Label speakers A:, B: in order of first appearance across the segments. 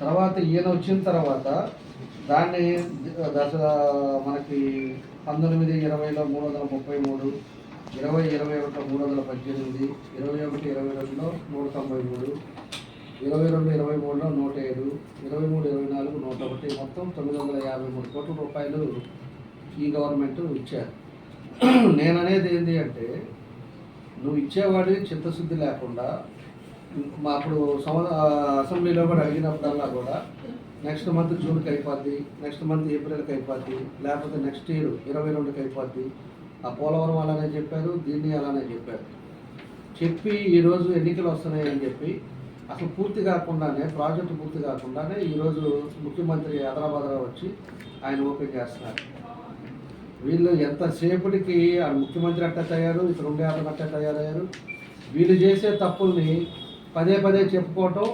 A: తర్వాత ఈయన వచ్చిన తర్వాత దాన్ని దశ మనకి పంతొమ్మిది ఇరవైలో మూడు వందల ముప్పై మూడు ఇరవై ఇరవై ఒకటిలో మూడు వందల పద్దెనిమిది ఇరవై ఒకటి ఇరవై రెండులో నూట తొంభై మూడు ఇరవై రెండు ఇరవై మూడులో నూట ఏడు ఇరవై మూడు ఇరవై నాలుగు నూట ఒకటి మొత్తం తొమ్మిది వందల యాభై మూడు కోట్ల రూపాయలు ఈ గవర్నమెంట్ ఇచ్చారు. నేను అనేది ఏంటి అంటే నువ్వు ఇచ్చేవాడి చిత్తశుద్ధి లేకుండా మా అప్పుడు అసెంబ్లీలో కూడా అడిగినప్పుడల్లా కూడా నెక్స్ట్ మంత్ జూన్కి అయిపోద్ది నెక్స్ట్ మంత్ ఏప్రిల్కి అయిపోద్ది లేకపోతే నెక్స్ట్ ఇయర్ ఇరవై రెండుకి అయిపోద్ది. ఆ పోలవరం అలానే చెప్పారు దీన్ని అలానే చెప్పారు. చెప్పి ఈరోజు ఎన్నికలు వస్తున్నాయి అని చెప్పి అసలు పూర్తి కాకుండానే ప్రాజెక్టు పూర్తి కాకుండానే ఈరోజు ముఖ్యమంత్రి హైదరాబాద్లో వచ్చి ఆయన ఓపెన్ చేస్తున్నారు. వీళ్ళు ఎంతసేపటికి ఆ ముఖ్యమంత్రి అట్ట తయారు ఇక్కడ ఉండే వాళ్ళు అట్ట తయారయ్యారు. వీళ్ళు చేసే తప్పుల్ని పదే పదే చెప్పుకోవటం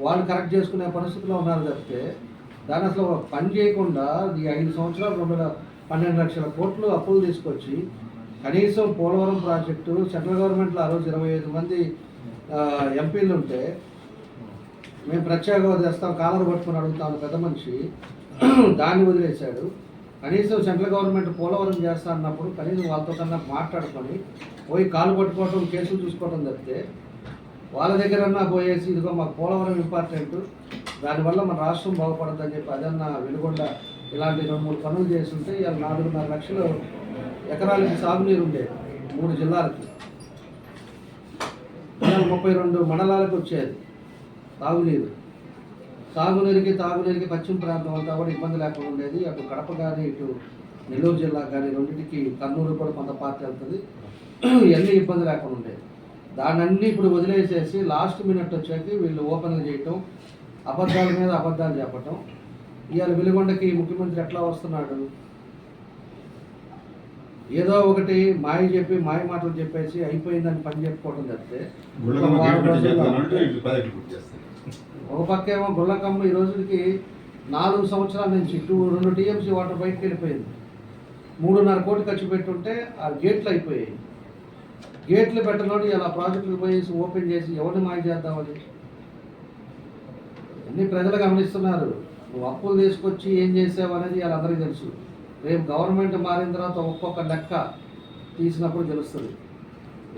A: వాళ్ళు కరెక్ట్ చేసుకునే పరిస్థితిలో ఉన్నారు తప్పితే దాని అసలు పని చేయకుండా ఈ ఐదు సంవత్సరాలు రెండు వేల పన్నెండు లక్షల కోట్లు అప్పులు తీసుకొచ్చి కనీసం పోలవరం ప్రాజెక్టు సెంట్రల్ గవర్నమెంట్లో ఆ రోజు ఇరవై ఐదు మంది ఎంపీలు ఉంటే మేము ప్రత్యేక హోదా తెస్తాం కాలర్ పట్టుకుని అడుగుతాం పెద్ద మనిషి దాన్ని వదిలేశాడు. కనీసం సెంట్రల్ గవర్నమెంట్ పోలవరం చేస్తా అన్నప్పుడు కనీసం వాళ్ళతో కన్నా మాట్లాడుకొని పోయి కాలు పట్టుకోవటం కేసులు చూసుకోవటం తప్పితే వాళ్ళ దగ్గరన్నా పోయేసి ఇదిగో మాకు పోలవరం ఇంపార్టెంట్ దానివల్ల మన రాష్ట్రం బాగుపడుతుందని చెప్పి అదన్నా వెలుగొండ ఇలాంటి రెండు మూడు పనులు చేస్తుంటే ఇవాళ నాలుగున్నర లక్షలు ఎకరాలకి సాగునీరు ఉండేది మూడు జిల్లాలకి. ముప్పై రెండు మండలాలకు వచ్చేది తాగునీరు సాగునీరుకి తాగునీరుకి పశ్చిమ ప్రాంతం అంతా కూడా ఇబ్బంది లేకుండా ఉండేది. అటు కడప కానీ ఇటు నెల్లూరు జిల్లా కానీ రెండింటికి కర్నూలు కూడా కొంత పార్టీ వెళ్తుంది ఇవన్నీ ఇబ్బంది లేకుండా ఉండేది. దాన్ని అన్ని ఇప్పుడు వదిలేసేసి లాస్ట్ మినిట్ వచ్చాక వీళ్ళు ఓపెన్గా చేయటం అబద్ధాల మీద అబద్ధాలు చెప్పటం. ఇవాళ వెలుగొండకి ముఖ్యమంత్రి ఎట్లా వస్తున్నాడు? ఏదో ఒకటి మాయ చెప్పి మాయ మాటలు చెప్పేసి అయిపోయిందని పని చెప్పుకోవడం తప్పితే ఒక పక్క ఏమో గుళ్ళకమ్మ ఈ రోజుకి నాలుగు సంవత్సరాల నుంచి టూ రెండు టీఎంసీ వాటర్ బయటకు వెళ్ళిపోయింది. మూడున్నర కోటి ఖర్చు పెట్టుంటే ఆ గేట్లు అయిపోయాయి. గేట్లు పెట్టనోడు ఇలా ప్రాజెక్టులు పోయేసి ఓపెన్ చేసి ఎవరిని మాయ చేద్దామని? అన్ని ప్రజలు గమనిస్తున్నారు? నువ్వు అప్పులు తీసుకొచ్చి ఏం చేసావు అనేది వాళ్ళందరికీ తెలుసు. రేపు గవర్నమెంట్ మారిన తర్వాత ఒక్కొక్క లెక్క తీసినప్పుడు తెలుస్తుంది.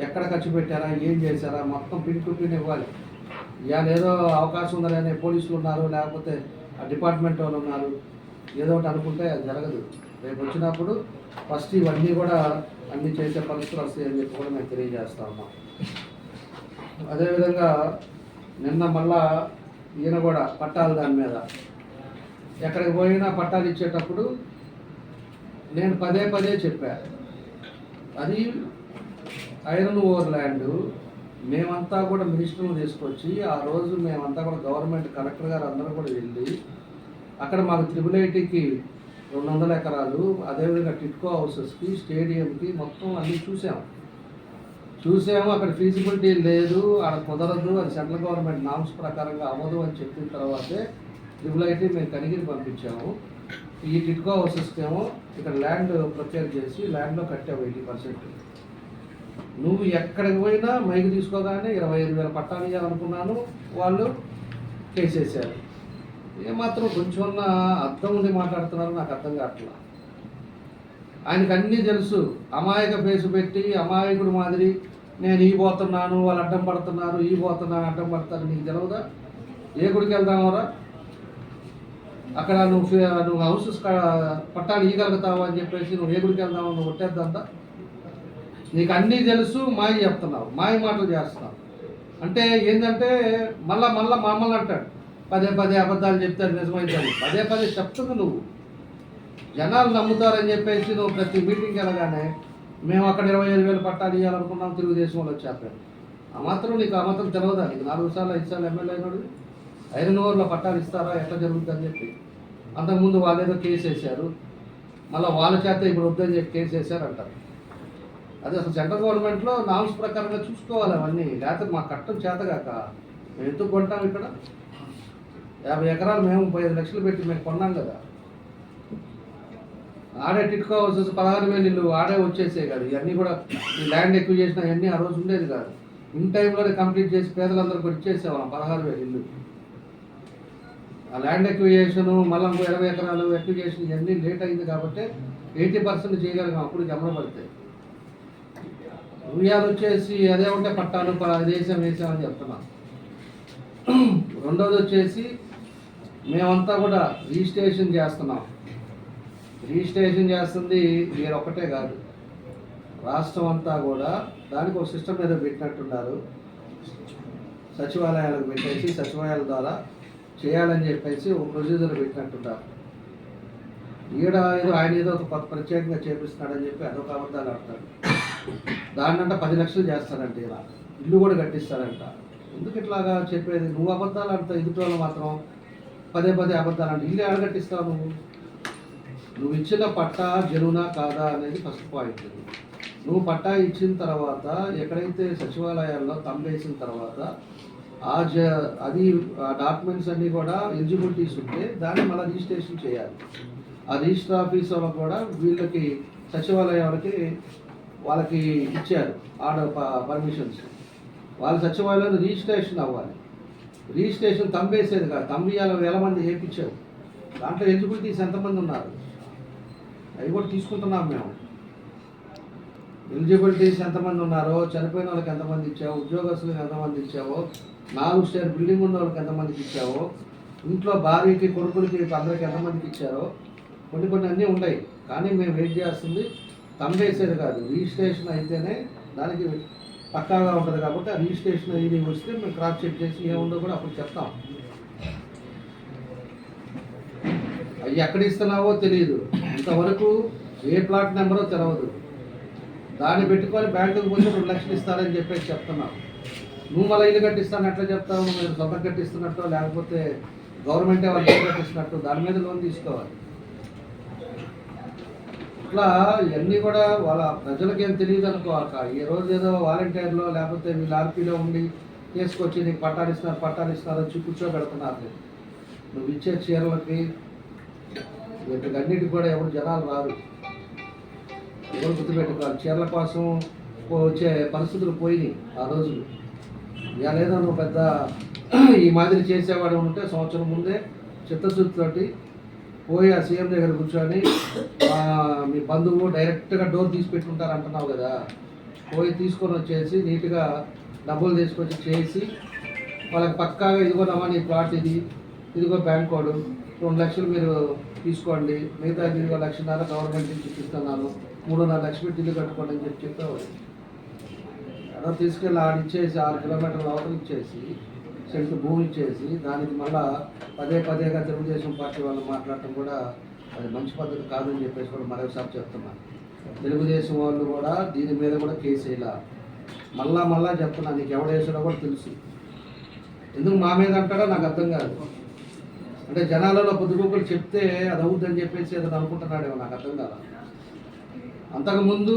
A: ఎక్కడ ఖర్చు పెట్టారా ఏం చేశారా మొత్తం పిన్ టు పిన్ ఇవ్వాలి. ఇవాళ ఏదో అవకాశం ఉందనే పోలీసులు ఉన్నారు లేకపోతే ఆ డిపార్ట్మెంట్ వాళ్ళు ఉన్నారు. ఏదో ఒకటి అనుకుంటే అది జరగదు. రేపు వచ్చినప్పుడు ఫస్ట్ ఇవన్నీ కూడా అన్ని చేసే పరిస్థితులు వస్తాయని చెప్పి కూడా మేము తెలియజేస్తా ఉన్నాం అదేవిధంగా నిన్న మళ్ళా ఈయన కూడా పట్టాలు దాని మీద. ఎక్కడికి పోయినా పట్టాలు ఇచ్చేటప్పుడు నేను పదే పదే చెప్పా. అది ఐరన్ ఓవర్ ల్యాండ్. మేమంతా కూడా మినిస్టర్లు తీసుకొచ్చి ఆ రోజు మేమంతా కూడా గవర్నమెంట్ కలెక్టర్ గారు అందరూ కూడా వెళ్ళి అక్కడ మాకు త్రిబుల్ ఐటీకి రెండు వందల ఎకరాలు అదేవిధంగా టిట్కో హౌసెస్కి స్టేడియంకి మొత్తం అన్నీ చూసాము చూసాము అక్కడ ఫీజిబిలిటీ లేదు అక్కడ కుదరదు అది సెంట్రల్ గవర్నమెంట్ నామ్స్ ప్రకారంగా అవ్వదు అని చెప్పిన తర్వాతే ట్రిబులైటీ మేము కనిగిరి పంపించాము. ఈ టిట్కో హౌసెస్కి ఏమో ఇక్కడ ల్యాండ్ ప్రొక్యూర్ చేసి ల్యాండ్లో కట్టాము ఎయిటీ పర్సెంట్. నువ్వు ఎక్కడికి పోయినా మైకి తీసుకోగానే ఇరవై ఐదు వేల పట్టాలు ఇవ్వాలనుకున్నాను వాళ్ళు కేసేసారు ఏమాత్రం కొంచెం అర్థం ఉండి మాట్లాడుతున్నారు నాకు అర్థం కావట్లా. ఆయనకు అన్నీ తెలుసు. అమాయక ఫేసు పెట్టి అమాయకుడు మాదిరి నేను ఈ పోతున్నాను వాళ్ళు అడ్డం పడుతున్నారు ఈ పోతున్నాను అడ్డం పడతారు. నీకు తెలియదా ఏ గుడికి వెళ్దామరా అక్కడ నువ్వు నువ్వు హౌసెస్ పట్టాలు ఇవ్వగలుగుతావు అని చెప్పేసి నువ్వు ఏ గుడికి వెళ్దాము నువ్వు కొట్టేద్దంతా నీకు అన్నీ తెలుసు మాయ చెప్తున్నావు. మాయ మాటలు చేస్తున్నావు. అంటే ఏంటంటే మళ్ళా మళ్ళా మమ్మల్ని అంటాడు. పదే పదే అబద్ధాలు చెప్తారు నిజమైందని పదే పదే చెప్తుంది నువ్వు. జనాలు నమ్ముతారని చెప్పేసి నువ్వు ప్రతి మీటింగ్కి వెళ్ళగానే మేము అక్కడ ఇరవై ఐదు వేలు పట్టాలు ఇవ్వాలనుకున్నాం తెలుగుదేశం వాళ్ళు వచ్చేస్తారు ఆ మాత్రం నీకు ఆ మాత్రం తెలియదా? నీకు నాలుగు సార్లు ఐదు సార్లు ఎమ్మెల్యే అయినాడు. ఐరన్ ఓవర్లో పట్టాలు ఇస్తారా? ఎట్లా జరుగుతుంది అని చెప్పి. అంతకుముందు వాళ్ళ ఏదో కేసు వేశారు. మళ్ళీ వాళ్ళ చేత ఇప్పుడు వద్దని చెప్పి కేసు వేశారు అంటారు అదే అసలు సెంట్రల్ గవర్నమెంట్లో నామ్స్ ప్రకారంగా చూసుకోవాలి అవన్నీ. లేకపోతే మా కట్టం చేతగాక మేము ఎందుకు కొంటాం ఇక్కడ? యాభై ఎకరాలు మేము ముప్పై ఐదు లక్షలు పెట్టి మేము కొన్నాం కదా. ఆడే టిట్కో హౌసెస్ పదహారు వేలు ఇల్లు ఆడే వచ్చేసాయి కాదు. ఇవన్నీ కూడా ఈ ల్యాండ్ ఎక్కువ చేసిన అవన్నీ ఆ రోజు ఉండేది కాదు. ఇన్ టైంలోనే కంప్లీట్ చేసి పేదలందరూ కూడా పదహారు వేలు ఇల్లు. ఆ ల్యాండ్ ఎక్విజేషన్ మళ్ళీ ఇంకో ఇరవై ఎకరాలు ఎక్విజేషన్ ఇవన్నీ లేట్ అయింది కాబట్టి ఎయిటీ పర్సెంట్ చేయగలిగాం అప్పుడు జమలు పడతాయి ఉయ్యాలు వచ్చేసి అదే ఉంటే పట్టాలు ప- అది వేసాం వేసాం చెప్తున్నాం. రెండోది వచ్చేసి మేమంతా కూడా రిజిస్ట్రేషన్ చేస్తున్నాం. రిజిస్ట్రేషన్ చేస్తుంది మీరు ఒక్కటే కాదు. రాష్ట్రం అంతా కూడా దానికి ఒక సిస్టమ్ మీద పెట్టినట్టున్నారు. సచివాలయాలకు పెట్టేసి సచివాలయాల ద్వారా చేయాలని చెప్పేసి ఒక ప్రొసీజర్ పెట్టినట్టున్నారు. ఈడ ఏదో ఆయన ఏదో ఒక కొత్త ప్రత్యేకంగా చేపిస్తున్నాడని చెప్పి అదొక అబద్ధాలు ఆడతాడు దాన్నంట పది లక్షలు చేస్తాడంట ఇలా. ఇల్లు కూడా కట్టిస్తాడంట ఎందుకు ఇట్లాగా చెప్పేది? నువ్వు అబద్ధాలు ఆడతావు ఎదుటి వాళ్ళు మాత్రం? పదే పదే అబద్ధాలు అంటే ఇల్లు అడగట్టిస్తావు నువ్వు? నువ్వు ఇచ్చిన పట్టా జరువునా కాదా అనేది ఫస్ట్ పాయింట్ నువ్వు పట్టా ఇచ్చిన తర్వాత ఎక్కడైతే సచివాలయాల్లో తంబేసిన తర్వాత ఆ జ అది ఆ డాక్యుమెంట్స్ అన్నీ కూడా ఎలిజిబిలిటీస్ ఉంటే దాన్ని మళ్ళీ రిజిస్ట్రేషన్ చేయాలి. ఆ రిజిస్టర్ ఆఫీస్ వాళ్ళకి కూడా వీళ్ళకి సచివాలయాలకి వాళ్ళకి ఇచ్చారు. ఆర్డర్ పర్మిషన్స్ వాళ్ళ సచివాలయంలో రిజిస్ట్రేషన్ అవ్వాలి. రిజిస్ట్రేషన్ తంబేసేది కాదు. తంబియాల వేల మంది చేయించావు దాంట్లో ఎలిజిబిలిటీస్ ఎంతమంది ఉన్నారు? అవి కూడా తీసుకుంటున్నాం మేము. ఎలిజిబిలిటీస్ ఎంతమంది ఉన్నారో చనిపోయిన వాళ్ళకి ఎంతమంది ఇచ్చావో ఉద్యోగస్తులకు ఎంతమంది ఇచ్చావో నాలుగు స్టేర్ బిల్డింగ్ ఉన్న వాళ్ళకి ఎంతమందికి ఇచ్చావో ఇంట్లో భార్యకి కొడుకులకి అందరికి ఎంతమందికి ఇచ్చారో కొన్ని కొన్ని అన్నీ ఉన్నాయి కానీ మేము వెయిట్ చేస్తుంది తంబేసేది కాదు. రిజిస్ట్రేషన్ అయితేనే దానికి పక్కాగా ఉంటుంది కాబట్టి ఆ రిజిస్ట్రేషన్ ఇది వస్తే మేము క్రాప్ చెక్ చేసి ఏముందో కూడా అప్పుడు చెప్తాం. అవి ఎక్కడ ఇస్తున్నావో తెలియదు. ఇంతవరకు ఏ ప్లాట్ నెంబరో తెలవదు. దాన్ని పెట్టుకొని బ్యాంకుకి పోతే రెండు లక్షలు ఇస్తారని చెప్పేసి చెప్తున్నాం. నువ్వు మళ్ళీ ఇల్లు కట్టిస్తాను ఎట్లా చెప్తావు? మీరు సొంతం కట్టిస్తున్నట్టు లేకపోతే గవర్నమెంటే వాళ్ళు ఇల్లు కట్టిస్తున్నట్టు దాని మీద లోన్ తీసుకోవాలి. ఇట్లా ఇవన్నీ కూడా వాళ్ళ ప్రజలకేం ఏం తెలియదు అనుకోక ఈ రోజు ఏదో వాలంటీర్లో లేకపోతే వీళ్ళు ఆర్పీలో ఉండి తీసుకొచ్చి నీకు పట్టాలు ఇస్తున్నారు పట్టాలు ఇస్తున్నారు వచ్చి కూర్చోబెడుతున్నారు నువ్వు ఇచ్చే చీరలకి వీటికన్నిటికి కూడా ఎవరు జనాలు రారు. ఎవరు గుర్తుపెట్టుకోవాలి చీరల కోసం వచ్చే పరిస్థితులు పోయినాయి ఆ రోజులు. ఇలా ఏదో నువ్వు పెద్ద ఈ మాదిరి చేసేవాడు ఉంటే సంవత్సరం ముందే చిత్తశుద్ధితోటి పోయి ఆ సీఎం దగ్గర కూర్చొని మీ బంధువు డైరెక్ట్గా డోర్ తీసి పెట్టుకుంటారు అంటున్నావు కదా. పోయి తీసుకొని వచ్చేసి నీట్గా డబ్బులు తీసుకొచ్చి చేసి వాళ్ళకి పక్కాగా ఇదిగోనమ్మా నీ ప్లాట్ ఇది ఇదిగో బ్యాంక్ కోడు రెండు లక్షలు మీరు తీసుకోండి మిగతా ఇదిగో లక్షన్నర గవర్నమెంట్ నుంచి ఇస్తున్నాను మూడున్నర లక్షలు ఇల్లు కట్టుకోండి అని చెప్పి చెప్పేవాడు. తీసుకెళ్ళి ఆడిచ్చేసి ఆరు కిలోమీటర్ల అవతల ఇచ్చేసి సెంటు భూమి ఇచ్చేసి దానికి మళ్ళా పదే పదేగా తెలుగుదేశం పార్టీ వాళ్ళు మాట్లాడటం కూడా అది మంచి పద్ధతి కాదని చెప్పేసి కూడా మరొకసారి చెప్తున్నాను. తెలుగుదేశం వాళ్ళు కూడా దీని మీద కూడా కేసు వేయాల. మళ్ళా మళ్ళా చెప్తున్నా నీకు ఎవడేసాడో కూడా తెలుసు. ఎందుకు మా మీద అంటాడో నాకు అర్థం కాదు. అంటే జనాలలో పొద్దుగూకులు చెప్తే అది అవుద్దని చెప్పేసి ఏదో అనుకుంటున్నాడేమో నాకు అర్థం కాదు. అంతకుముందు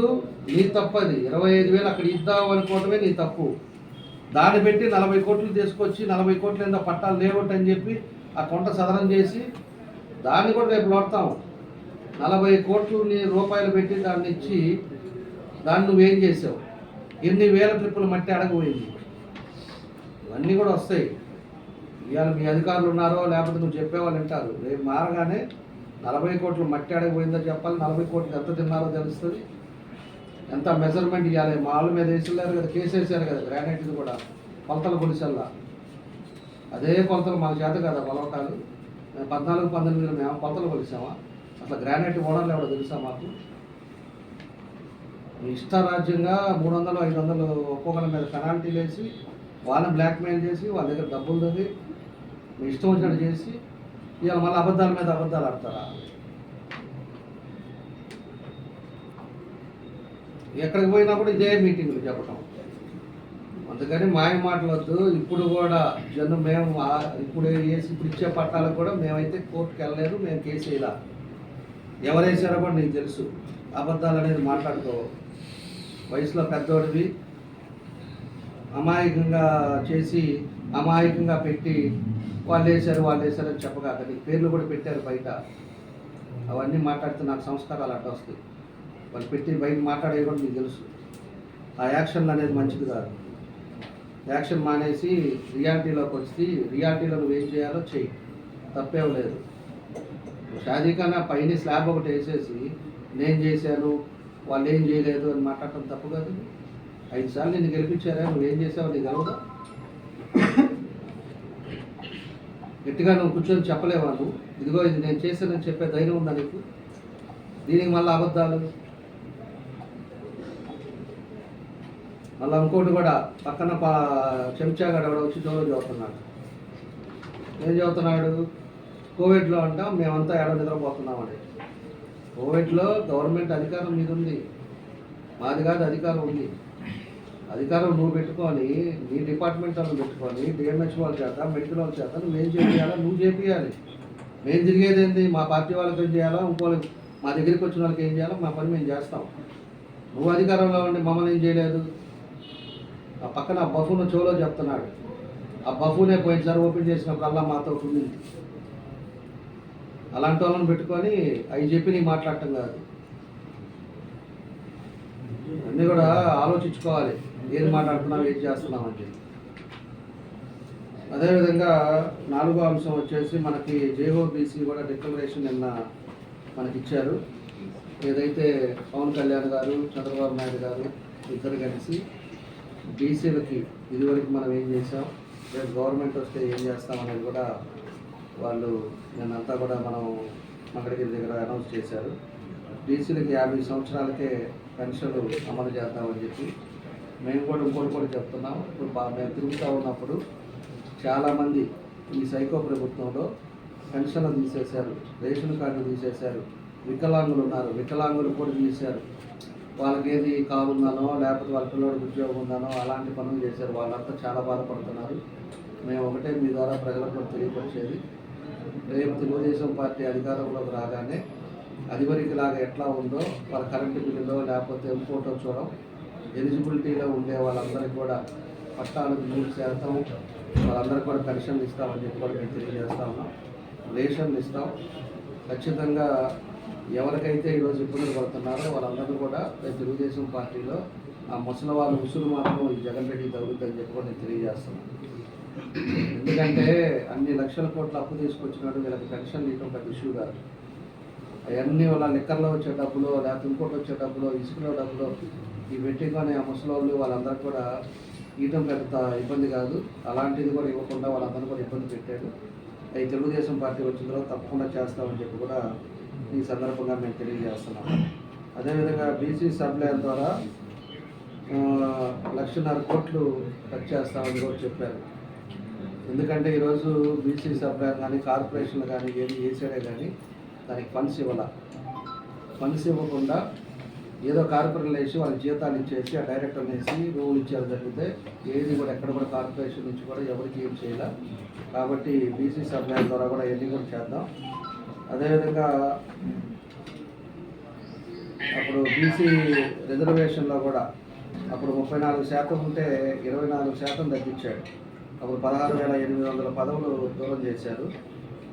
A: నీ తప్పది. అది ఇరవై ఐదు వేలు అక్కడ ఇద్దాం అనుకోవటమే నీ తప్పు. దాన్ని పెట్టి నలభై కోట్లు తీసుకొచ్చి నలభై కోట్లు ఏందో పట్టాలు లేవట్ అని చెప్పి ఆ కొంట సదనం చేసి దాన్ని కూడా రేపు లోడతాము నలభై కోట్లని రూపాయలు పెట్టి దాన్ని ఇచ్చి దాన్ని నువ్వేం చేసావు? ఎన్ని వేల ట్రిప్పులు మట్టి అడగపోయింది ఇవన్నీ కూడా వస్తాయి. ఇవాళ మీ అధికారులు ఉన్నారో లేకపోతే నువ్వు చెప్పేవాళ్ళు వింటారు. రేపు మారగానే నలభై కోట్లు మట్టి అడగపోయిందో చెప్పాలి. నలభై కోట్లు ఎంత తిన్నారో తెలుస్తుంది. ఎంత మెజర్మెంట్ ఇవ్వాలి వాళ్ళ మీద వేసిలేరు కదా కేసు వేసారు కదా గ్రానైట్ది కూడా. కొలతలు కొలిసల్లా. అదే కొలతలు మాకు చేత కదా కొలవటాలు మేము పద్నాలుగు పంతొమ్మిదిలో మేము కొలతలు కొలిసామా? అట్లా గ్రానైట్ మోడల్ ఎవడో తెలుసా మాకు? మీ ఇష్టారాజ్యంగా మూడు వందలు ఐదు వందలు ఒక్కొక్కరి మీద పెనాల్టీలు వేసి వాళ్ళని బ్లాక్మెయిల్ చేసి వాళ్ళ దగ్గర డబ్బులు తగ్గి మీ ఇష్టం వచ్చినట్టు చేసి ఇవాళ మళ్ళీ అబద్ధాల మీద అబద్ధాలు ఆడతారా? ఎక్కడికి పోయినా కూడా ఇదే మీటింగ్లు చెప్పటం. అందుకని మాయ మాటలొద్దు. ఇప్పుడు కూడా జనం మేము ఇప్పుడు వేసి ఇప్పుడు ఇచ్చే పట్టాలకు కూడా మేమైతే కోర్టుకి వెళ్ళలేదు మేము కేసు వేయాల. ఎవరు కూడా నీకు తెలుసు. అబద్ధాలు అనేది మాట్లాడుకో. వయసులో పెద్దోడివి. అమాయకంగా చేసి అమాయకంగా పెట్టి వాళ్ళు వేశారు వాళ్ళు వేశారు అని చెప్పగాక నీకు పేర్లు కూడా పెట్టారు బయట. అవన్నీ మాట్లాడితే నాకు సంస్కారాలు అడ్డొస్తాయి. వాళ్ళు పెట్టి బయట మాట్లాడేవి కూడా నీకు తెలుసు. ఆ యాక్షన్ అనేది మంచిది కాదు. యాక్షన్ మానేసి రియాలిటీలోకి వచ్చి రియాలిటీలో నువ్వు ఏం చేయాలో చెయ్యి. తప్పేం లేదు. షాదీఖానా పైన స్లాబ్ ఒకటి వేసేసి నేను చేశాను వాళ్ళు ఏం చేయలేదు అని మాట్లాడటం తప్పు కాదు. ఐదు సార్లు నిన్ను గెలిపించారా? నువ్వేం చేసావు నీకు తెలవదా? గట్టిగా నువ్వు కూర్చొని చెప్పలేవాళ్ళు ఇదిగో ఇది నేను చేశానని చెప్పే ధైర్యం ఉందా నీకు? దీనికి మళ్ళీ అబద్ధాలు? మళ్ళీ ఇంకోటి కూడా పక్కన పా చెంచాగాడు కూడా వచ్చి చోరు చదువుతున్నాడు. ఏం చదువుతున్నాడు? కోవిడ్లో అంట మేమంతా ఏడో నిద్రపోతున్నామని కోవిడ్లో గవర్నమెంట్ అధికారం మీద ఉంది. మాది కాదు అధికారం ఉంది. అధికారం నువ్వు పెట్టుకొని నీ డిపార్ట్మెంట్ వాళ్ళు పెట్టుకొని డిఎంహెచ్ వాళ్ళ చేత మెడికల్ వాళ్ళ చేత నువ్వేం చేయాలా నువ్వు చేపియాలి మేము తిరిగేది ఏంది? మా పార్టీ వాళ్ళకి ఏం చేయాలా? ఇంకో మా దగ్గరికి వచ్చిన వాళ్ళకి ఏం చేయాలో? మా పని మేము చేస్తాం. నువ్వు అధికారంలో ఉండి మమ్మల్ని ఏం చేయలేదు? ఆ పక్కన ఆ బఫూన్ చెవులో చెప్తున్నాడు. ఆ బఫూనే పోయినసారి ఓపెన్ చేసినప్పుడల్లా మాతో ఉంది అలాంటి వాళ్ళని పెట్టుకొని అవి చెప్పి నీకు మాట్లాడటం కాదు. అన్నీ కూడా ఆలోచించుకోవాలి. ఏది మాట్లాడుతున్నాం ఏం చేస్తున్నాం అని చెప్పి అదేవిధంగా నాలుగో అంశం వచ్చేసి మనకి జేఓబీసీ కూడా డిక్లరేషన్ నిన్న మనకి ఇచ్చారు. ఏదైతే పవన్ కళ్యాణ్ గారు చంద్రబాబు నాయుడు గారు ఇద్దరు కలిసి బీసీలకి ఇదివరకు మనం ఏం చేసాం రేపు గవర్నమెంట్ వస్తే ఏం చేస్తాం అనేది కూడా వాళ్ళు నిన్నంతా కూడా మనం మంగళగిరి దగ్గర అనౌన్స్ చేశారు. బీసీలకి యాభై సంవత్సరాలకే పెన్షన్లు అమలు చేద్దామని చెప్పి మేము కూడా ఇంకోటి కూడా చెప్తున్నాం. ఇప్పుడు బాగా మేము తిరుగుతూ ఉన్నప్పుడు చాలామంది ఈ సైకో ప్రభుత్వంలో పెన్షన్లు తీసేశారు రేషన్ కార్డు తీసేశారు వికలాంగులు ఉన్నారు వికలాంగులు కూడా తీశారు. వాళ్ళకి ఏది కారు ఉందనో లేకపోతే వాళ్ళ పిల్లడికి ఉద్యోగం ఉందనో అలాంటి పనులు చేశారు. వాళ్ళంతా చాలా బాధపడుతున్నారు. మేము ఒకటే మీ ద్వారా ప్రజలకు కూడా తెలియపరిచేది. రేపు తెలుగుదేశం పార్టీ అధికారంలోకి రాగానే అదివరకు లాగా ఎట్లా ఉందో వాళ్ళ కరెంటు బిల్లులో లేకపోతే ఇంకోటో చూడడం ఎలిజిబిలిటీలో ఉండే వాళ్ళందరికీ కూడా పట్టాలకు మూడు శాతం వాళ్ళందరికీ కూడా పెన్షన్లు ఇస్తామని చెప్పి కూడా మేము తెలియజేస్తా ఉన్నాం. రేషన్లు ఇస్తాం. ఖచ్చితంగా ఎవరికైతే ఈరోజు ఇబ్బందులు పడుతున్నారో వాళ్ళందరూ కూడా తెలుగుదేశం పార్టీలో ఆ ముసలి వాళ్ళ ఉసులు మాత్రం ఈ జగన్ రెడ్డి తగులుతుందని చెప్పి కూడా నేను తెలియజేస్తున్నాను. ఎందుకంటే అన్ని లక్షల కోట్ల అప్పు తీసుకొచ్చినాడు వీళ్ళకి పెన్షన్ ఇవ్వడం పెద్ద ఇష్యూ కాదు అవన్నీ వాళ్ళ నిక్కర్లో వచ్చే డబ్బులు లేకపోతే ఇంకోటి వచ్చే డబ్బులు ఇసుకలో డబ్బులు ఈ పెట్టుకొని ఆ వాళ్ళు వాళ్ళందరూ కూడా ఇవ్వడం పెద్ద ఇబ్బంది కాదు. అలాంటిది కూడా ఇవ్వకుండా వాళ్ళందరూ కూడా ఇబ్బంది పెట్టాడు అవి తెలుగుదేశం పార్టీ వచ్చిన తర్వాత తప్పకుండా చేస్తామని చెప్పి కూడా ఈ సందర్భంగా మేము తెలియజేస్తున్నాం. అదేవిధంగా బీసీ సప్లైర్ ద్వారా లక్షన్నర కోట్లు ఖర్చు చేస్తామని కూడా చెప్పారు. ఎందుకంటే ఈరోజు బీసీ సప్లైర్ కానీ కార్పొరేషన్లు కానీ ఏది చేసాడే కానీ దానికి ఫండ్స్ ఇవ్వాల. ఫండ్స్ ఇవ్వకుండా ఏదో కార్పొరేషన్ వేసి వాళ్ళ జీతాలు ఇచ్చేసి ఆ డైరెక్టర్ వేసి రూల్ ఇచ్చేది జరిగితే ఏది కూడా ఎక్కడ కూడా కార్పొరేషన్ నుంచి కూడా ఎవరికి ఏం చేయాల. కాబట్టి బీసీ సప్లై ద్వారా కూడా ఎన్ని కూడా చేద్దాం. అదేవిధంగా అప్పుడు బీసీ రిజర్వేషన్లో కూడా అప్పుడు ముప్పై నాలుగు శాతం ఉంటే ఇరవై నాలుగు శాతం తగ్గించాడు. అప్పుడు పదహారు వేల ఎనిమిది వందల పదవులు దూరం చేశారు.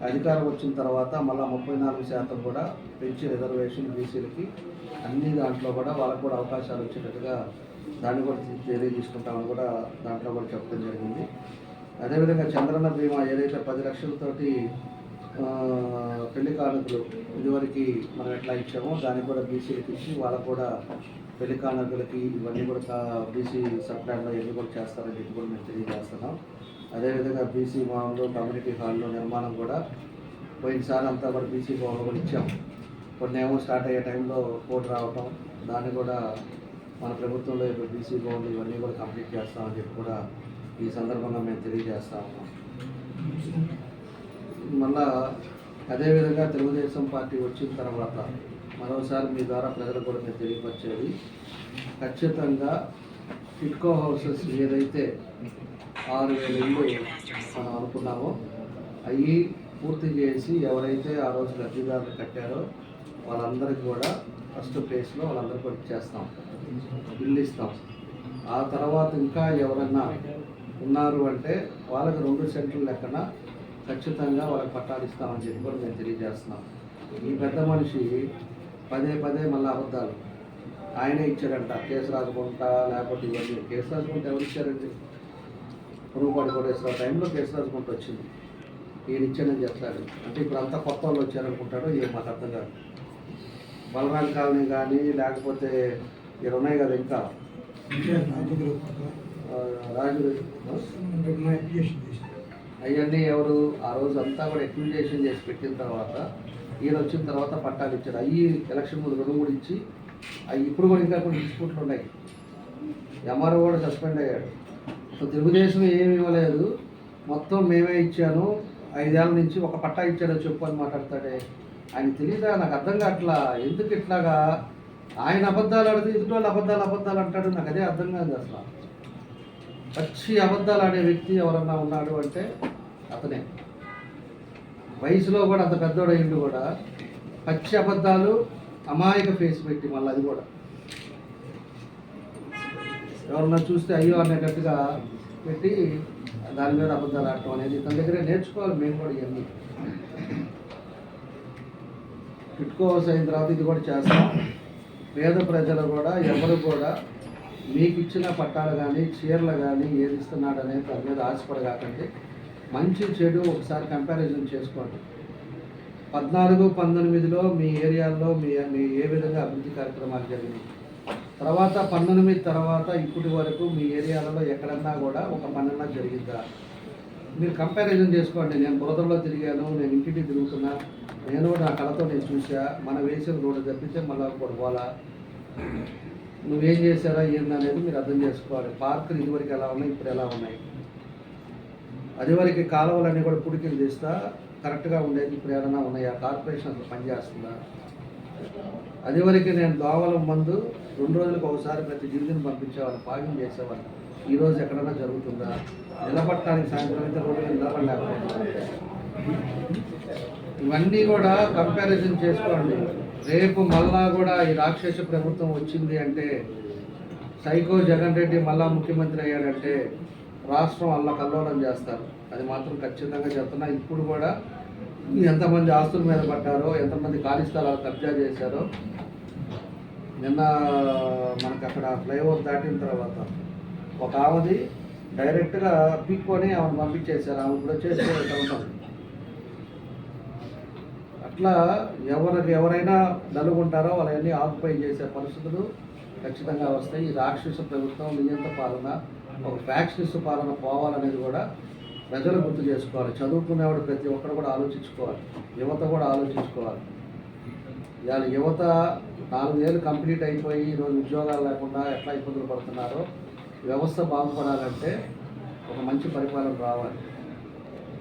A: అధికారం వచ్చిన తర్వాత మళ్ళీ ముప్పై నాలుగు శాతం కూడా పెంచి రిజర్వేషన్ బీసీలకి అన్ని దాంట్లో కూడా వాళ్ళకు కూడా అవకాశాలు వచ్చేటట్టుగా దాన్ని కూడా తెలియజేసుకుంటామని కూడా దాంట్లో కూడా చెప్పడం జరిగింది. అదేవిధంగా చంద్రన్న బీమా ఏదైతే పది లక్షలతోటి పెళ్ళి కానుకలు ఇదివరకు మనం ఎట్లా ఇచ్చామో దానికి కూడా బీసీలకు ఇచ్చి వాళ్ళకు కూడా పెళ్ళి కానుకలకి ఇవన్నీ కూడా బీసీ సప్లైలో ఇవన్నీ కూడా చేస్తారని చెప్పి కూడా మేము తెలియజేస్తున్నాం. అదేవిధంగా బీసీ భవన్లో కమ్యూనిటీ హాల్లో నిర్మాణం కూడా పోయినసారి అంతా కూడా బీసీ భవన్లో కూడా ఇచ్చాం. కొన్ని ఏమో స్టార్ట్ అయ్యే టైంలో కోర్టు రావటం దాన్ని కూడా మన ప్రభుత్వంలో ఇప్పుడు బీసీ భవన్లు ఇవన్నీ కూడా కంప్లీట్ చేస్తామని చెప్పి కూడా ఈ సందర్భంగా మేము తెలియజేస్తా ఉన్నాం. మళ్ళా అదేవిధంగా తెలుగుదేశం పార్టీ వచ్చిన తర్వాత మరోసారి మీ ద్వారా ప్రజలు కూడా మీరు తెలియపరిచేది ఖచ్చితంగా టిట్కో హౌసెస్ ఏదైతే ఆరు వేల ఇళ్ళు మనం అనుకున్నామో అవి పూర్తి చేసి ఎవరైతే ఆ రోజు లబ్ధిదారులు కట్టారో వాళ్ళందరికీ కూడా ఫస్ట్ ప్లేస్లో వాళ్ళందరికీ కూడా ఇచ్చేస్తాం. ఇల్లు ఇస్తాం. ఆ తర్వాత ఇంకా ఎవరన్నా ఉన్నారు అంటే వాళ్ళకి రెండు సెంట్లు లెక్కన ఖచ్చితంగా వాళ్ళకి పట్టాలు ఇస్తామని చెప్పి కూడా మేము తెలియజేస్తున్నాం ఈ పెద్ద మనిషి పదే పదే మళ్ళీ అబద్ధాలు. ఆయనే ఇచ్చాడంట కేసు రాజుకుంటా లేకపోతే ఇవన్నీ. కేసు రాజుకుంటా ఎవరు ఇచ్చారండి? పురుగుపాటి కోటేశ్వర టైంలో కేసు రాజుకుంటూ వచ్చింది. ఈయన ఇచ్చానని చెప్తాడు. అంటే ఇప్పుడు అంతా కొత్త వాళ్ళు వచ్చారనుకుంటాడో ఏం మాకు అర్థం కాదు. బలరాం కాలనీ కానీ లేకపోతే ఇక్కడ ఉన్నాయి కదా ఇంకా. రాజు అవన్నీ ఎవరు? ఆ రోజు అంతా కూడా అక్యూజేషన్ చేసి పెట్టిన తర్వాత ఈయన వచ్చిన తర్వాత పట్టాలు ఇచ్చాడు అవి ఎలక్షన్ ముందు రెండు కూడా ఇచ్చి అవి ఇప్పుడు కూడా ఇంకా కొన్ని డిస్ప్యూట్లు ఉన్నాయి. ఎంఆర్ఓ కూడా సస్పెండ్ అయ్యాడు. సో తెలుగుదేశం ఏమి ఇవ్వలేదు. మొత్తం మేమే ఇచ్చాను. ఐదేళ్ళ నుంచి ఒక పట్టా ఇచ్చాడో చెప్పు అని మాట్లాడతాడే. ఆయన తెలియదా నాకు అర్థం కావట్లా. ఎందుకు ఇట్లాగా? ఆయన అబద్ధాలు ఆడితే ఎదుటి వాళ్ళు అబద్ధాలు అబద్ధాలు అంటాడు. నాకు అదే అర్థం కాదు అసలు. పచ్చి అబద్ధాలు ఆడే వ్యక్తి ఎవరన్నా ఉన్నాడు అంటే అతనే. వయసులో కూడా అంత పెద్దోడైండు కూడా పచ్చి అబద్ధాలు అమాయక ఫేస్ పెట్టి మళ్ళీ అది కూడా. ఎవరన్నా చూస్తే అయ్యో అనేటట్టుగా పెట్టి దాని మీద అబద్ధాలు ఆడటం అనేది తన దగ్గరే నేర్చుకోవాలి మేము కూడా ఇవన్నీ. కిట్కోవస్ అయిన తర్వాత ఇది కూడా చేస్తాం. పేద ప్రజలు కూడా ఎవరు కూడా మీకు ఇచ్చిన పట్టాలు కానీ చీరలు కానీ ఏది ఇస్తున్నాడు అనేది దాని మీద ఆశపడగాకండి. మంచి చెడు ఒకసారి కంపారిజన్ చేసుకోండి. పద్నాలుగు పంతొమ్మిదిలో మీ ఏరియాల్లో మీ మీ ఏ విధంగా అభివృద్ధి కార్యక్రమాలు జరిగినాయి? తర్వాత పంతొమ్మిది తర్వాత ఇప్పటి వరకు మీ ఏరియాలలో ఎక్కడన్నా కూడా ఒక పనన్నా జరిగిందా? మీరు కంపారిజన్ చేసుకోండి. నేను బురదలో తిరిగాను నేను ఇంటికి తిరుగుతున్నా నేను నా కళతో నేను చూసా మన వేసిన రోడ్డు తప్పితే మళ్ళీ కొడవాలా నువ్వేం చేశారా ఏందనేది మీరు అర్థం చేసుకోవాలి. పార్కులు ఇదివరకు ఎలా ఉన్నాయి ఇప్పుడు ఎలా ఉన్నాయి? అదివరకు కాలువలన్నీ కూడా పుడికిలు తీస్తా కరెక్ట్గా ఉండేది ఇప్పుడు ఏమైనా ఉన్నాయా? కార్పొరేషన్ అసలు పనిచేస్తుందా? అదివరకు నేను దోవల మందు రెండు రోజులకు ఒకసారి ప్రతి డివిజన్ పంపించేవాళ్ళు పాగింగ్ చేసేవాళ్ళు. ఈరోజు ఎక్కడైనా జరుగుతుందా? నిలబట్టడానికి సాయంత్రం అయితే రోడ్డు మీద ఇవన్నీ కూడా కంపారిజన్ చేసుకోండి. రేపు మళ్ళా కూడా ఈ రాక్షస ప్రభుత్వం వచ్చింది అంటే సైకో జగన్ రెడ్డి మళ్ళా ముఖ్యమంత్రి అయ్యాడంటే రాష్ట్రం అల్ల కల్లోలం చేస్తారు. అది మాత్రం ఖచ్చితంగా చెప్తున్నా. ఇప్పుడు కూడా ఎంతమంది ఆస్తుల మీద పడ్డారో ఎంతమంది ఖాళీ స్థలాలు కబ్జా చేశారో నిన్న మనకు అక్కడ ఫ్లైఓవర్ దాటిన తర్వాత ఒక ఆమెది డైరెక్ట్గా పీక్కొని ఆమెను పంపించేశారు. ఆమె ఇప్పుడు వచ్చేసి అట్లా ఎవరికి ఎవరైనా నలుగుంటారో వాళ్ళని ఆక్యుపై చేసే పరిస్థితులు ఖచ్చితంగా వస్తాయి. ఈ రాక్షస ప్రభుత్వం నియంత పాలన ఒక ఫ్యాక్షనిస్ట్ పాలన పోవాలనేది కూడా ప్రజలు గుర్తు చేసుకోవాలి. చదువుకునేవాడు ప్రతి ఒక్కరు కూడా ఆలోచించుకోవాలి. యువత కూడా ఆలోచించుకోవాలి. ఇవాళ యువత నాలుగేళ్ళు కంప్లీట్ అయిపోయి ఈరోజు ఉద్యోగాలు లేకుండా ఎట్లా ఇబ్బందులు పడుతున్నారో వ్యవస్థ బాగుపడాలంటే ఒక మంచి పరిపాలన రావాలి.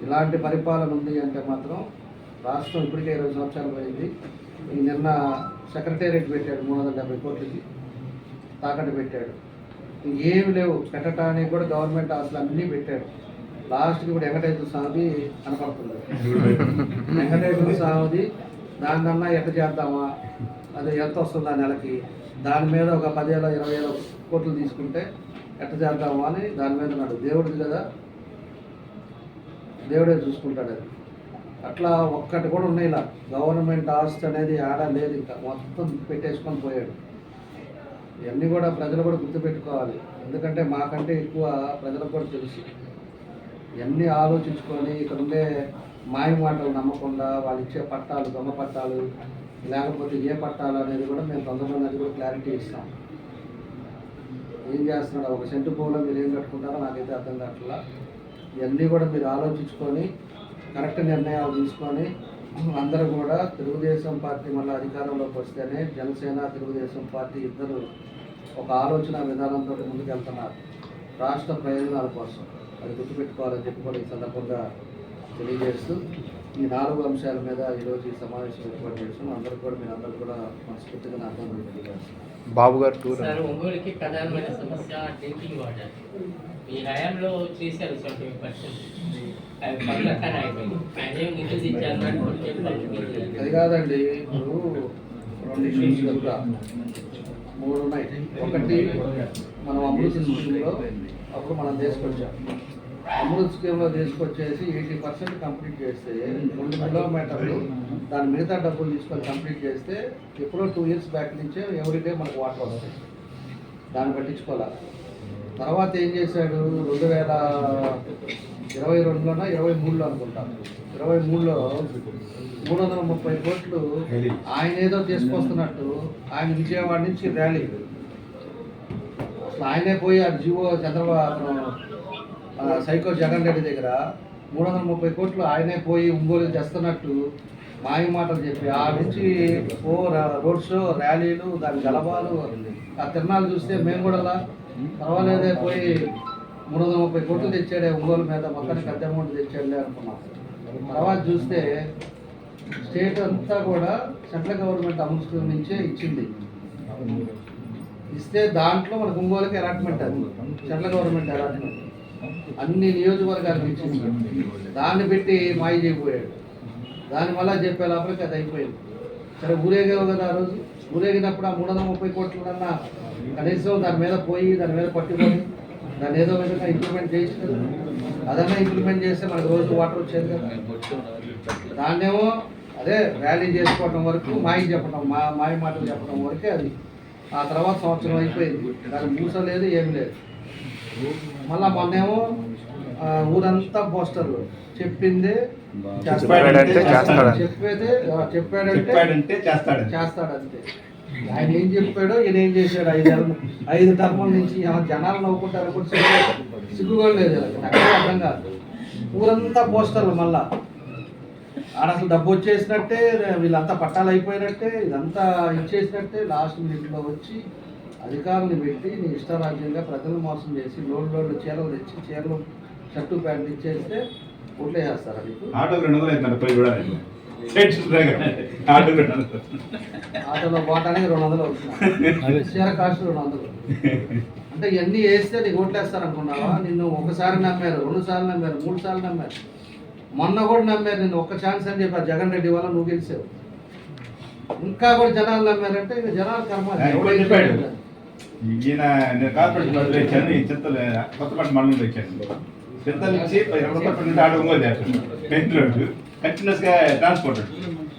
A: ఇలాంటి పరిపాలన ఉంది అంటే మాత్రం రాష్ట్రం ఇప్పటికే ఇరవై సంవత్సరాలు పోయింది. ఈ నిన్న సెక్రటేరియట్ పెట్టాడు మూడు వందల డెబ్బై కోట్లకి. తాకట్టు పెట్టాడు. ఏమి లేవు. పెట్టడానికి కూడా గవర్నమెంట్ ఆస్తులు అన్నీ పెట్టాడు. లాస్ట్కి ఇప్పుడు వెంకటేశ్వర స్వామి కనపడుతుంది. వెంకటేశ్వర స్వామిది దానికన్నా ఎట్ట చేద్దామా? అది ఎంత వస్తుందా నెలకి? దాని మీద ఒక పదివేల ఇరవై వేల కోట్లు తీసుకుంటే ఎట్ట చేద్దామా అని దాని మీద ఉన్నాడు. దేవుడిది కదా. దేవుడే చూసుకుంటాడు అది. అట్లా ఒక్కటి కూడా ఉన్నాయి ఇలా. గవర్నమెంట్ ఆస్తి అనేది ఆడ లేదు ఇంకా. మొత్తం పెట్టేసుకొని పోయాడు. ఇవన్నీ కూడా ప్రజలు కూడా గుర్తుపెట్టుకోవాలి. ఎందుకంటే మాకంటే ఎక్కువ ప్రజలకు కూడా తెలుసు. ఇవన్నీ ఆలోచించుకొని ఇక్కడ ఉండే మాయ మాటలు నమ్మకుండా వాళ్ళు ఇచ్చే పట్టాలు దొంగ పట్టాలు లేకపోతే ఏ పట్టాలు అనేది కూడా మేము తొందరగా అది కూడా క్లారిటీ ఇస్తాం. ఏం చేస్తున్నాడు? ఒక సెంటు భూమిలో మీరు ఏం కట్టుకుంటారో నాకైతే అర్థం కావట్లా. ఇవన్నీ కూడా మీరు ఆలోచించుకొని కరెక్ట్ నిర్ణయాలు తీసుకొని అందరూ కూడా తెలుగుదేశం పార్టీ మళ్ళీ అధికారంలోకి వస్తేనే జనసేన తెలుగుదేశం పార్టీ ఇద్దరు ఒక ఆలోచన విధానంతో ముందుకు వెళ్తున్నారు రాష్ట్ర ప్రయోజనాల కోసం. అది గుర్తుపెట్టుకోవాలని చెప్పి కూడా ఈ సందర్భంగా తెలియజేస్తూ ఈ నాలుగు అంశాల మీద ఈరోజు ఈ సమావేశం ఏర్పాటు చేస్తున్నాం. అందరూ కూడా మీరు అందరూ కూడా మనస్ఫూర్తిగా అర్థం తెలియజేస్తున్నాం
B: బాబు గారు టూర్
C: సార్ ఒంగోలుకి ప్రధానమైన సమస్య డ్రింకింగ్ వాటర్. ఈ హయాంలో చేశారు పర్సెంట్
A: అది కాదండి ఇప్పుడు రెండు ఇష్యూస్ చెప్తా. మూడు ఉన్నాయి. ఒకటి మనం అమృత్ స్కీమ్లో అప్పుడు మనం తీసుకొచ్చాం. అమృత్ స్కీమ్లో తీసుకొచ్చేసి ఎయిటీ పర్సెంట్ కంప్లీట్ చేస్తే రెండు కిలోమీటర్లు దాని మిగతా డబ్బులు తీసుకొని కంప్లీట్ చేస్తే ఎప్పుడో టూ ఇయర్స్ బ్యాక్ నుంచే ఎవ్రీడే మనకు వాటర్ వస్తాయి. దాన్ని పట్టించుకోవాలి? తర్వాత ఏం చేశాడు? రెండు వేల ఇరవై రెండులోన ఇరవై మూడులో అనుకుంటా ఇరవై మూడులో మూడు వందల ముప్పై కోట్లు ఆయన ఏదో తీసుకొస్తున్నట్టు ఆయన విజయవాడ నుంచి ర్యాలీ. అసలు ఆయనే పోయి ఆ G O Chandrababu psycho Jagan Reddy దగ్గర మూడు వందల ముప్పై కోట్లు ఆయనే పోయి ఒంగోలు తెస్తున్నట్టు మాయ మాటలు చెప్పి ఆ నుంచి ఓ రోడ్ షో ర్యాలీలు దాని గలబాలు ఆ తిరణాలు చూస్తే మేము కూడా అలా పర్వాలేదే పోయి మూడు వందల ముప్పై కోట్లు తెచ్చాడే ఒంగోలు మీద మొత్తానికి పెద్ద అమౌంట్ తెచ్చాడులే అనుకున్నాం. తర్వాత చూస్తే స్టేట్ అంతా కూడా సెంట్రల్ గవర్నమెంట్ అమౌంట్ నుంచే ఇచ్చింది. ఇస్తే దాంట్లో మనకు ఒంగోలుకి అలాట్మెంట్ అది. Central government allotment. అన్ని నియోజకవర్గాలకు ఇచ్చింది. దాన్ని పెట్టి మాయ చేయబోయాడు. దానివల్ల చెప్పే లోపలికి అది అయిపోయింది. సరే ఊరేగావు కదా ఆ రోజు? ఊరేగినప్పుడు ఆ మూడు వందల ముప్పై కోట్లు కన్నా కనీసం దాని మీద పోయి దాని మీద పట్టుకొని దాన్ని ఏదో విధంగా ఇంప్లిమెంట్ కదా అదన్నా ఇంప్లిమెంట్ చేస్తే మనకు రోజు వాటర్ వచ్చేది కదా. దాన్నేమో అదే ర్యాలీ చేసుకోవడం వరకు మాయ చెప్పడం మా మాయ మాటలు చెప్పడం వరకే అది. ఆ తర్వాత సంవత్సరం అయిపోయింది. దానికి మూస లేదు ఏం లేదు. మళ్ళా మొన్నేమో ఆ, ఊరంతా పోస్టర్లు. చెప్పిందే. చెప్పేదే చెప్పాడంటే చేస్తాడు అంతే ఆయన ఏం చెప్పాడో ఈయన ఏం చేశాడు? ఐదు ఐదు టర్ముల నుంచి జనాలు నవ్వుకుంటారు కూడా సిగ్గు- సిగ్గుగా లేదు. నాకేం అర్థం కాదు. ఊరంతా పోస్టర్లు మళ్ళా. ఆడ అసలు డబ్బు వచ్చేసినట్టే వీళ్ళంతా పట్టాలు అయిపోయినట్టే ఇదంతా ఇచ్చేసినట్టే లాస్ట్ మినిట్లో వచ్చి అధికారులు పెట్టి నీ ఇష్టారాజ్యంగా ప్రజలు మోసం చేసి లోడ్ లోడ్లు చీరలు తెచ్చి చీరలు షర్టు ప్యాంట్ ఇచ్చేస్తే ఓట్లు వేస్తారా నీకు
D: ఆటోకి రెండు వందలు అవుతుంది రెండు వందలు.
A: ఆటోలో పోవటానికి రెండు వందలు అవుతుంది. చీర కాస్ట్ రెండు వందలు. అంటే ఇవన్నీ వేస్తే నీకు ఓట్లేస్తారు అనుకున్నావా నిన్ను ఒకసారి నమ్మారు రెండు సార్లు నమ్మారు మూడు సార్లు నమ్మారు. మొన్న కూడా నమ్మారు నిన్ను ఒక్క ఛాన్స్ అని చెప్పారు. జగన్ రెడ్డి వల్ల నువ్వు గెలిచావు. ఇంకా కూడా జనాలు నమ్మారంటే ఇక జనాలు కర్మ.
D: ఈయన నేను కార్పొరేషన్ బదులు ఇచ్చాను ఈ చింతలు కొత్తపట్టు మండలం ఇచ్చాను చింతలు ఇచ్చి పది కొత్తపట్టు నుండి ఆటో ఒంగోలు చేస్తాను మెయిన్ రోడ్డు. కంటిన్యూస్గా ట్రాన్స్పోర్ట్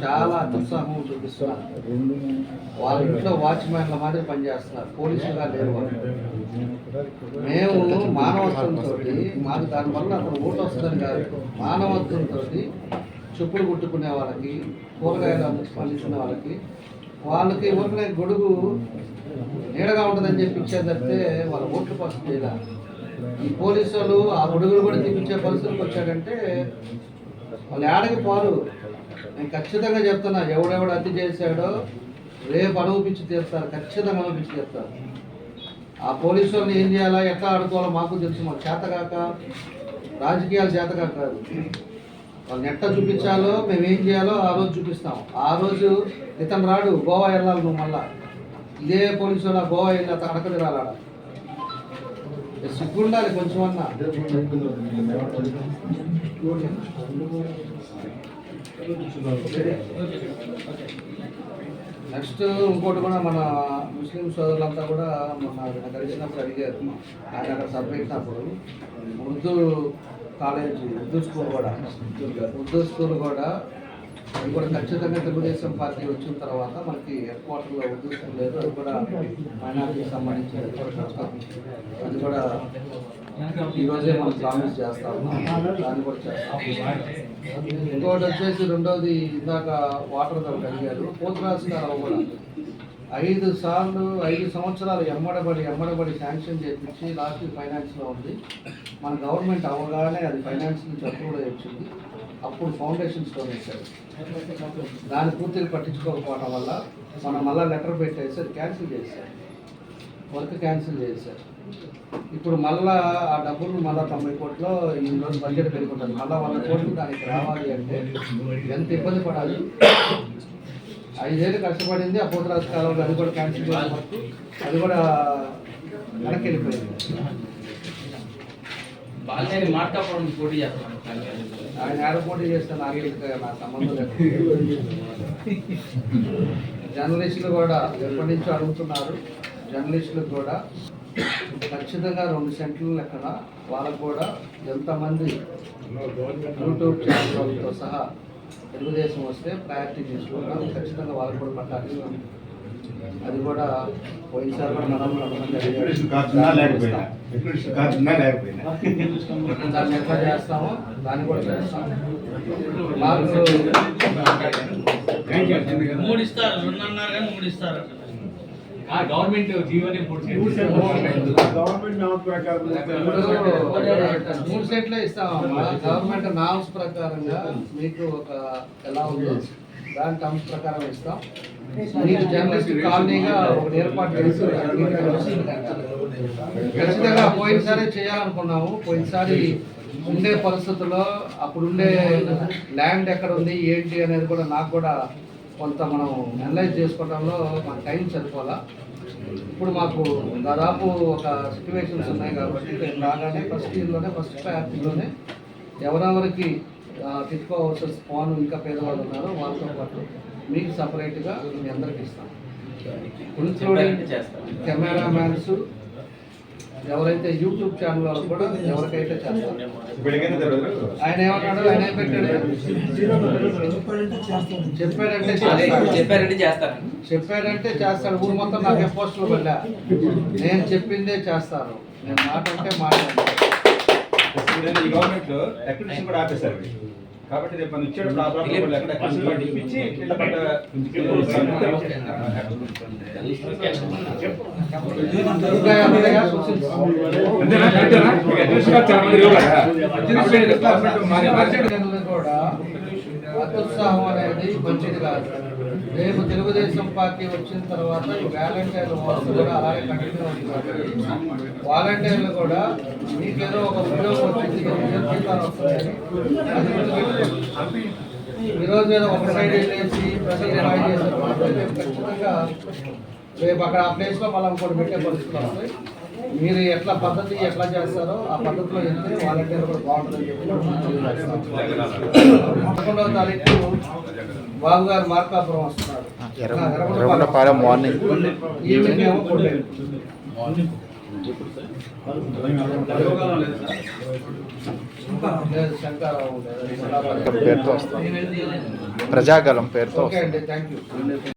A: చాలా అత్యుత్సాహం చూపిస్తున్నారు. వాళ్ళ ఇంట్లో వాచ్మెన్ల మాదిరి పనిచేస్తున్నారు. పోలీసులుగా లేరు వాళ్ళు. మేము మానవత్వంతో మాకు దానివల్ల అక్కడ ఓటు వస్తుందని కాదు. మానవత్వంతో చెప్పులు కుట్టుకునే వాళ్ళకి కూరగాయలు అమ్ముకు పండించుకునే వాళ్ళకి వాళ్ళకి ఊరికనే గొడుగు నీడగా ఉంటుందని చెప్పి ఇచ్చేది తప్పితే వాళ్ళ ఓట్లు కోసం లేదా ఈ పోలీసు వాళ్ళు ఆ గొడుగులు కూడా తీపించే పరిస్థితికి వచ్చాడంటే వాళ్ళు ఏడకి పోరు నేను ఖచ్చితంగా చెప్తున్నా ఎవడెవడు అతి చేశాడో రేపు అనుభవించి తీస్తారు ఖచ్చితంగా అనుభవించి తీస్తారు ఆ పోలీసు వాళ్ళని ఏం చేయాలా ఎట్లా ఆడుకోవాలో మాకు తెలుసు మాకు చేతగాక రాజకీయాలు చేత కాదు. వాళ్ళని ఎట్లా చూపించాలో మేము ఏం చేయాలో ఆ రోజు చూపిస్తాం. ఆ రోజు ఇతను రాడు గోవా వెళ్ళాలి నువ్వు మళ్ళా. ఇదే పోలీసు వాళ్ళ గోవా వెళ్ళి అతను అడకది రాలాడ సిగ్గుండాలి కొంచెం అన్నా నెక్స్ట్ ఇంకోటి కూడా మన ముస్లిం సోదరులంతా కూడా మొన్న ఆయన కలిసినప్పుడు అడిగారు ఆయన అక్కడ సభ ఉర్దూ కాలేజ్ ఉర్దూ స్కూల్ కూడా ఉర్దూ స్కూల్ కూడా అది కూడా ఖచ్చితంగా తెలుగుదేశం పార్టీ వచ్చిన తర్వాత మనకి హెడ్ క్వార్టర్లో ఉర్దూ స్కూల్ లేదు అది కూడా మైనార్టీకి సంబంధించి అది కూడా కష్టం. అది కూడా ఈరోజే మనం ప్రామిస్ చేస్తాము. దాన్ని కూడా చేస్తాము. ఇంకోటి వచ్చేసి రెండోది ఇందాక వాటర్ దానికి అడిగారు పోతురాజు గారు కూడా ఐదు సార్లు ఐదు సంవత్సరాలు ఎమ్మడబడి ఎమ్మడబడి శాంక్షన్ చేపించి లాస్ట్ ఫైనాన్స్లో ఉంది. మన గవర్నమెంట్ అవగానే అది ఫైనాన్స్ నుంచి అప్రూవ్ వచ్చింది అప్పుడు ఫౌండేషన్ స్టోర్ వేశారు. దాన్ని పూర్తిగా పట్టించుకోకపోవడం వల్ల మనం మళ్ళీ లెటర్ పెట్టేసి క్యాన్సిల్ చేశారు. వర్క్ క్యాన్సిల్ చేశారు. ఇప్పుడు మళ్ళా ఆ డబ్బులు మళ్ళా తొంభై కోట్లు ఈ రోజు బడ్జెట్ పెరుగుతుంది మళ్ళా వంద కోట్లు దానికి రావాలి అంటే ఎంత ఇబ్బంది పడాలి? ఐదేళ్ళు కష్టపడింది ఆ పోతరాజు కాలంలో అది కూడా క్యాన్సిల్ అది కూడా వెనక్కి వెళ్ళిపోయింది.
C: పోటీ చేస్తాను
A: ఆయన ఏడ పోటీ చేస్తే నాకు నా సంబంధం లేదు. జర్నలిస్టులు కూడా ఎప్పటి నుంచో అడుగుతున్నారు. జర్నలిస్టులు కూడా ఖచ్చితంగా రెండు సెంట్లు లెక్కన వాళ్ళకు కూడా ఎంతమంది యూట్యూబ్ ఛానళ్ళతో సహా తెలుగుదేశం వస్తే ప్రయారిటీ తీసుకుంటాం ఖచ్చితంగా వాళ్ళకు కూడా పట్టాలి అది కూడా పోయినసారి కూడా మనం దాన్ని ఎట్లా చేస్తామో దాన్ని కూడా చేస్తాం. మాకు
E: మూడు ఇస్తారు రెండున్నర కానీ మూడు ఇస్తారు.
F: గవర్నమెంట్ జీవోని పూర్తి
A: ఇప్పుడు మూడు సెట్లే ఇస్తామమ్మా. గవర్నమెంట్ నామ్స్ ప్రకారంగా మీకు ఒక ఎలా ఉందో దాని టర్మ్స్ ప్రకారం ఇస్తాం. మీకు జర్నలిస్ట్ కాలనీగా ఒకటి ఏర్పాటు చేసి ఖచ్చితంగా పోయినసారి చేయాలనుకున్నాము. పోయినసారి ఉండే పరిస్థితుల్లో అప్పుడు ఉండే ల్యాండ్ ఎక్కడ ఉంది ఏంటి అనేది కూడా నాకు కూడా కొంత మనం అనలైజ్ చేసుకోవడంలో మన టైం సరిపోలా. ఇప్పుడు మాకు దాదాపు ఒక సిచ్యువేషన్స్ ఉన్నాయి కాబట్టి రాగానే ఫస్ట్ ఇయర్లోనే ఫస్ట్ ప్రయారిటీలోనే ఎవరెవరికి టిట్కో హౌసెస్ పోను ఇంకా పేదవాళ్ళు ఉన్నారో వాళ్ళతో పాటు మీకు సపరేట్గా మీ అందరికి ఇస్తాం ఇంక్లూడింగ్ కెమెరా మ్యాన్స్ ఎవరైతే యూట్యూబ్ ఛానల్ వాళ్ళు కూడా ఎవరికైతే చేస్తారు. ఆయన ఏమన్నాడు? ఆయన ఏం పెట్టాడు? చెప్పాడంటే
F: అదే
A: చేస్తాడు.
F: చెప్పారంటే చేస్తాను.
A: చెప్పాడంటే చేస్తాడు. ఊరు మొత్తం నాకే పోస్టులు వెళ్ళా నేను చెప్పిందే చేస్తాను. నేను మాట అంటే మాట.
D: నేను ఈ గవర్నమెంట్ కూడా ఆపేశారు. కాబట్టి రేపు మనం ఇచ్చేటప్పుడు ఆ ప్రాబ్లం ఇప్పించి ఇళ్ళ పట్ట
A: అత్యుత్సాహం అనేది మంచిది కాదు. రేపు తెలుగుదేశం పార్టీ వచ్చిన తర్వాత ఈ వాలంటీర్లు వ్యవస్థ కూడా అలాగే కంటిన్యూ అవుతుంది. వాలంటీర్లు కూడా మీకేదో ఒక ఉద్యోగం వచ్చింది మీకు జీతాలు వస్తాయని ఈరోజు ఏదో ఒక సైడ్ వెళ్ళేసి ప్రజలు రాయి చేశారు కాబట్టి ఖచ్చితంగా రేపు అక్కడ ఆ ప్లేస్లో మళ్ళీ ఇంకోటి పెట్టే పరిస్థితులు వస్తాయి మీరు ఎట్లా పద్ధతి ఎట్లా చేస్తారో ఆ పద్ధతిలో వెళ్తే వాలంటీర్ కూడా బాగుంటుందని చెప్పి పదకొండవ తారీఖు బాబు గారు మార్కాపురం వస్తున్నారు.
B: మార్నింగ్.
A: ఈవినింగ్ ఏమో
B: పేరుతో ప్రజాగలం పేరుతో
A: ఓకే అండి థ్యాంక్ యూ.